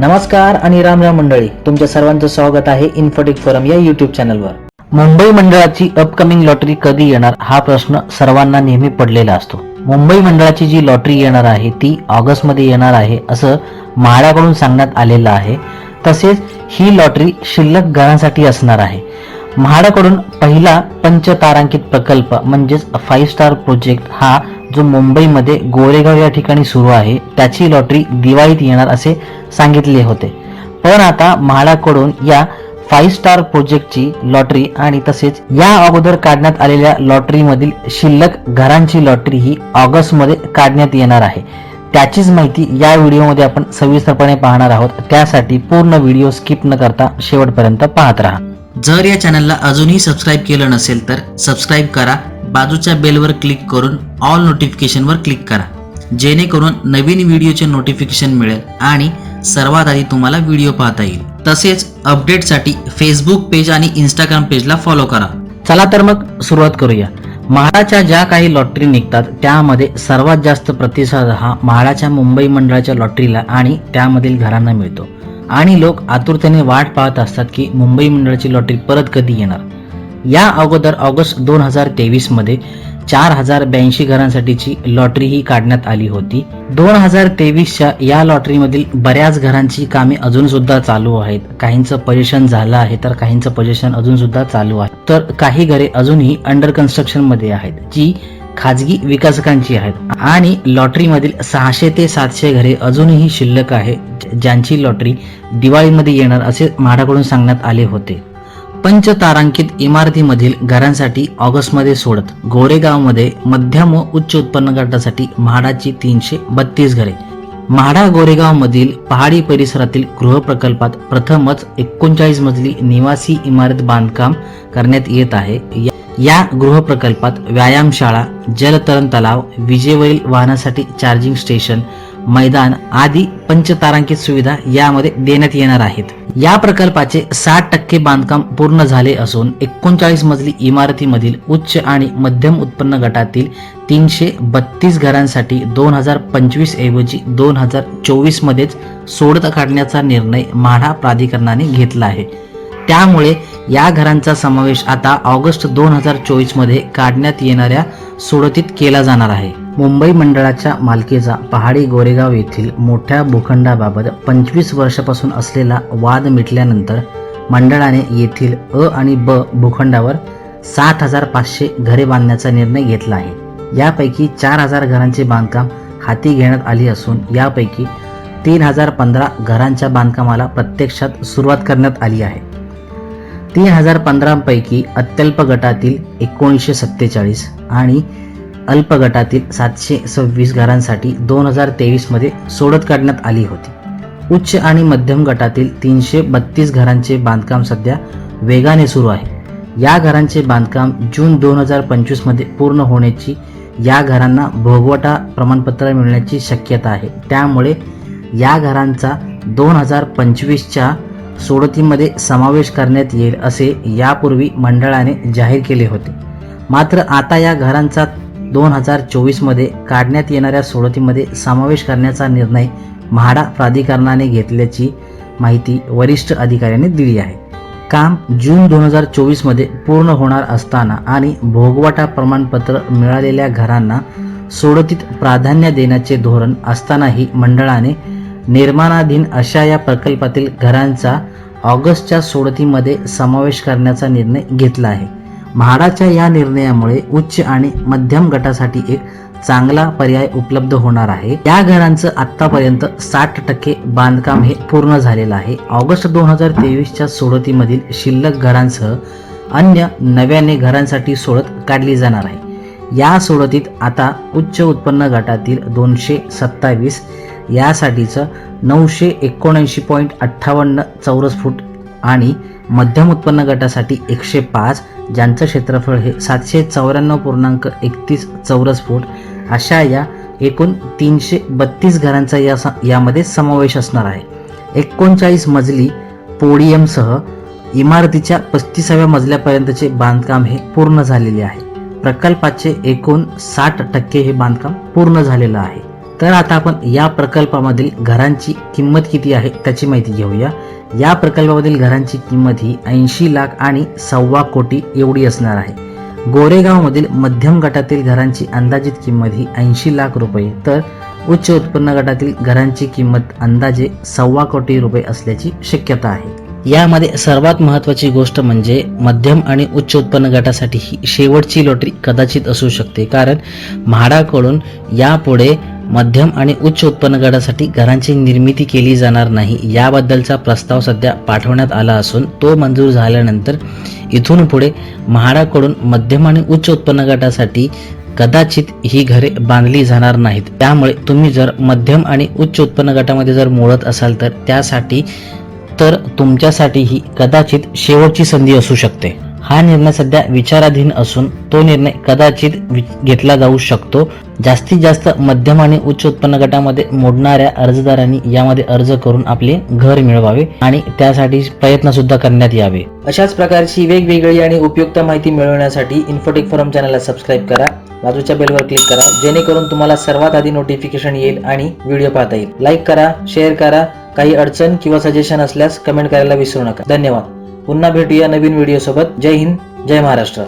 नमस्कार आणि राम राम मंडळी तुमच्या सर्वांचं स्वागत आहे इन्फोटेक फोरम या युट्यूब चॅनलवर मुंबई मंडळाची अपकमिंग लॉटरी कधी येणार हा प्रश्न सर्वांना नेहमी पडलेला असतो. मुंबई मंडळाची जी लॉटरी येणार आहे ती ऑगस्टमध्ये येणार आहे असं म्हाडाकडून सांगण्यात आलेलं आहे. तसेच ही लॉटरी शिल्लक घरांसाठी असणार आहे. म्हाडाकडून पहिला पंचतारांकित प्रकल्प म्हणजेच फाईव्ह स्टार प्रोजेक्ट हा जो मुंबईमध्ये गोरेगाव या ठिकाणी सुरू आहे त्याची लॉटरी दिवाळीत येणार असे सांगितले होते. पण आता म्हाडाकडून या फाईव्ह स्टार प्रोजेक्टची लॉटरी आणि तसेच या अगोदर काढण्यात आलेल्या लॉटरीमधील शिल्लक घरांची लॉटरी ही ऑगस्टमध्ये काढण्यात येणार आहे. त्याचीच माहिती या व्हिडिओमध्ये आपण सविस्तरपणे पाहणार आहोत. त्यासाठी पूर्ण व्हिडिओ स्किप न करता शेवटपर्यंत पाहत राहा. जर या चॅनलला अजूनही सबस्क्राईब केलं नसेल तर सबस्क्राईब करा. बाजूच्या बेलवर क्लिक करून ऑल नोटिफिकेशनवर क्लिक करा. जेणेकरून नवीन व्हिडिओचे नोटिफिकेशन मिळेल आणि सर्वात आधी तुम्हाला व्हिडिओ पाहता येईल. तसेच अपडेटसाठी फेसबुक पेज आणि इंस्टाग्राम पेजला फॉलो करा. चला तर मग सुरुवात करूया. म्हाडाच्या ज्या काही लॉटरी निघतात त्यामध्ये सर्वात जास्त प्रतिसाद हा म्हाडाच्या मुंबई मंडळाच्या लॉटरीला आणि त्यामधील घरांना मिळतो. आणि लोक आतुरतेने वाट पाहत असतात की मुंबई मंडळाची लॉटरी परत कधी येणार? या अगोदर ऑगस्ट दोन हजार तेवीसमध्ये चार हजार ब्याऐंशी घरांसाठीची लॉटरी ही काढण्यात आली होती. दोन हजार तेवीसच्या या लॉटरीमधील बऱ्याच घरांची कामे अजून सुद्धा चालू आहेत. काहींचं पोझिशन झालं आहे तर काहींचं पोझिशन अजून सुद्धा चालू आहे. तर काही घरे अजूनही अंडर कन्स्ट्रक्शनमध्ये आहेत जी खाजगी विकासकांची आहेत. आणि लॉटरीमधील सहाशे ते सातशे घरे अजूनही शिल्लक आहे ज्यांची लॉटरी दिवाळीमध्ये येणार असे म्हाडाकडून सांगण्यात आले होते. पंचतारांकित इमारतीमधील घरांसाठी ऑगस्टमध्ये सोडत गोरेगावमध्ये मध्यम व उच्च उत्पन्न गटासाठी म्हाडाची तीनशे बत्तीस घरे. म्हाडा गोरेगावमधील पहाडी परिसरातील गृहप्रकल्पात प्रथमच एकोणचाळीस मजली निवासी इमारत बांधकाम करण्यात येत आहे. या- या गृहप्रकल्पात व्यायामशाळा जलतरण तलाव विजेवरील वाहनासाठी चार्जिंग स्टेशन मैदान आदी पंचतारांकित सुविधा यामध्ये देण्यात येणार आहेत. या प्रकल्पाचे साठ टक्के बांधकाम पूर्ण झाले असून एकोणचाळीस मजली इमारतीमधील उच्च आणि मध्यम उत्पन्न गटातील तीनशे बत्तीस घरांसाठी दोन हजार पंचवीस ऐवजी दोन हजार चोवीस मध्येच सोडत काढण्याचा निर्णय म्हाडा प्राधिकरणाने घेतला आहे. त्यामुळे या घरांचा समावेश आता ऑगस्ट दोन हजार चोवीसमध्ये काढण्यात येणाऱ्या सोडतीत केला जाणार आहे. मुंबई मंडळाच्या मालकीचा पहाडी गोरेगाव येथील मोठ्या भूखंडाबाबत पंचवीस वर्षापासून असलेला वाद मिटल्यानंतर मंडळाने येथील अ आणि ब भूखंडावर सात हजार पाचशे घरे बांधण्याचा निर्णय घेतला आहे. यापैकी चार हजार घरांचे बांधकाम हाती घेण्यात आली असून यापैकी तीन हजार पंधरा घरांच्या बांधकामाला प्रत्यक्षात सुरुवात करण्यात आली आहे. तीन हजार पंधरापैकी अत्यल्प गटातील एकोणीसशे सत्तेचाळीस आणि अल्प गटातील सातशे सव्वीस घरांसाठी दोन हजार तेवीसमध्ये सोडत काढण्यात आली होती. उच्च आणि मध्यम गटातील तीनशे बत्तीस घरांचे बांधकाम सध्या वेगाने सुरू आहे. या घरांचे बांधकाम जून दोन हजार पंचवीसमध्ये पूर्ण होण्याची या घरांना भोगवटा प्रमाणपत्र मिळण्याची शक्यता आहे. त्यामुळे या घरांचा दोन हजार पंचवीसच्या सोडतीमध्ये समावेश करण्यात येईल असे यापूर्वी मंडळाने जाहीर केले होते. मात्र आता या घरांचा दोन हजार चोवीसमध्ये काढण्यात येणाऱ्या सोडतीमध्ये समावेश करण्याचा निर्णय म्हाडा प्राधिकरणाने घेतल्याची माहिती वरिष्ठ अधिकाऱ्यांनी दिली आहे. काम जून दोन हजार चोवीसमध्ये पूर्ण होणार असताना आणि भोगवाटा प्रमाणपत्र मिळालेल्या घरांना सोडतीत प्राधान्य देण्याचे धोरण असतानाही मंडळाने निर्माणाधीन अशा या प्रकल्पातील घरांचा ऑगस्टच्या सोडतीमध्ये समावेश करण्याचा निर्णय घेतला आहे. म्हाडाच्या या निर्णयामुळे उच्च आणि मध्यम गटासाठी एक चांगला पर्याय उपलब्ध होणार आहे. या घरांचं आतापर्यंत साठ टक्के बांधकाम हे पूर्ण झालेलं आहे. ऑगस्ट दोन हजार तेवीसच्या सोडतीमधील शिल्लक घरांसह अन्य नव्याने घरांसाठी सोडत काढली जाणार आहे. या सोडतीत आता उच्च उत्पन्न गटातील दोनशे सत्तावीस यासाठीचं नऊशे एकोणऐंशी पॉईंट अठ्ठावन्न चौरस फूट आणि मध्यम उत्पन्न गटासाठी एकशे पाच ज्यांचं क्षेत्रफळ हे सातशे चौऱ्याण्णव पूर्णांक एकतीस चौरस फूट अशा या एकूण तीनशे बत्तीस घरांचा या यामध्ये समावेश असणार आहे. एकोणचाळीस मजली पोडियमसह इमारतीच्या पस्तीसाव्या मजल्यापर्यंतचे बांधकाम हे पूर्ण झालेले आहे. प्रकल्पाचे एकूण साठ टक्के हे बांधकाम पूर्ण झालेलं आहे. तर आता आपण या प्रकल्पामधील घरांची किंमत किती आहे त्याची माहिती घेऊया. या प्रकल्पामधील घरांची किंमत ही ऐंशी लाख आणि सव्वा कोटी एवढी असणार आहे. गोरेगावमधील मध्यम गटातील घरांची अंदाजित किंमत ही ऐंशी लाख रुपये. तर उच्च उत्पन्न गटातील घरांची किंमत अंदाजे सव्वा कोटी रुपये असल्याची शक्यता आहे. यामध्ये सर्वात महत्त्वाची गोष्ट म्हणजे मध्यम आणि उच्च उत्पन्न गटासाठी ही शेवटची लॉटरी कदाचित असू शकते. कारण म्हाडाकडून यापुढे मध्यम आणि उच्च उत्पन्न गटासाठी घरांची निर्मिती केली जाणार नाही याबद्दलचा प्रस्ताव सध्या पाठवण्यात आला असून तो मंजूर झाल्यानंतर इथून पुढे म्हाडाकडून मध्यम आणि उच्च उत्पन्न गटासाठी कदाचित ही घरे बांधली जाणार नाहीत. त्यामुळे तुम्ही जर मध्यम आणि उच्च उत्पन्न गटामध्ये जर मोडत असाल तर त्यासाठी तर तुमच्यासाठी ही कदाचित शेवटची संधी असू शकते. हा निर्णय सध्या विचाराधीन असून तो निर्णय कदाचित घेतला जाऊ शकतो. जास्तीत जास्त मध्यम आणि उच्च उत्पन्न गटामध्ये मोडणाऱ्या अर्जदारांनी यामध्ये अर्ज करून आपले घर मिळवावे आणि त्यासाठी प्रयत्न सुद्धा करण्यात यावे. अशाच प्रकारची वेगवेगळी आणि उपयुक्त माहिती मिळवण्यासाठी इन्फोटेक फोरम चॅनलला सबस्क्राईब करा. बाजूच्या बेलवर क्लिक करा. जेणेकरून तुम्हाला सर्वात आधी नोटिफिकेशन येईल आणि व्हिडिओ पाहता येईल. लाईक करा शेअर करा. काही अडचण किंवा सजेशन असल्यास कमेंट करायला विसरू नका. धन्यवाद. पुन्हा भेटूया नवीन व्हिडिओ सोबत. जय हिंद जय महाराष्ट्र.